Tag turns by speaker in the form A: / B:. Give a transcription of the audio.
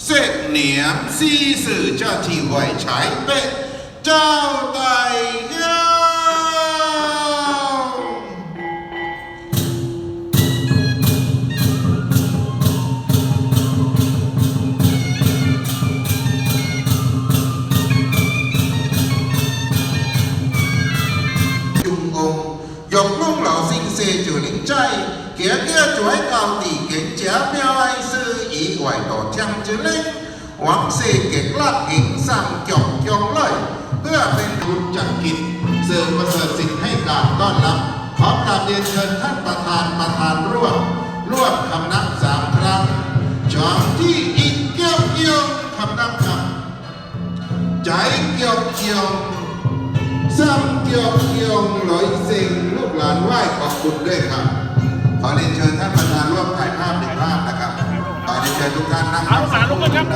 A: xét niệm, si sự cho chỉ huệ trái tuệ. Trao tài nhau Dùng ông Dọc lúc lão sinh xê chủ lĩnh trai Kế kia chuối cao tỷ kiến chéo béo tổ trăng chữ linh hoàng xê kết lát kính sang chồng chồng lời เพื่อเป็นทุนจักกิจเสริมประเสริฐสิ่งให้การต้อนรับขอมกราบเรียนเชิญท่านประธานประธานร่วมร่วมคำนับสามครั้งจอมที่อีกเกี้ยวเกี้ยวคำนับคำใจเกี้ยวเกี้ยวซ้ำเกี่ยวเกี่ยวลอยเซ็งลูกหลานไหว้ขอบคุณด้วยครับขอเรียนเชิญท่านประ เรียนเชิญทุกท่านนั่ง
B: เอาหลานลุกขึ้นครับ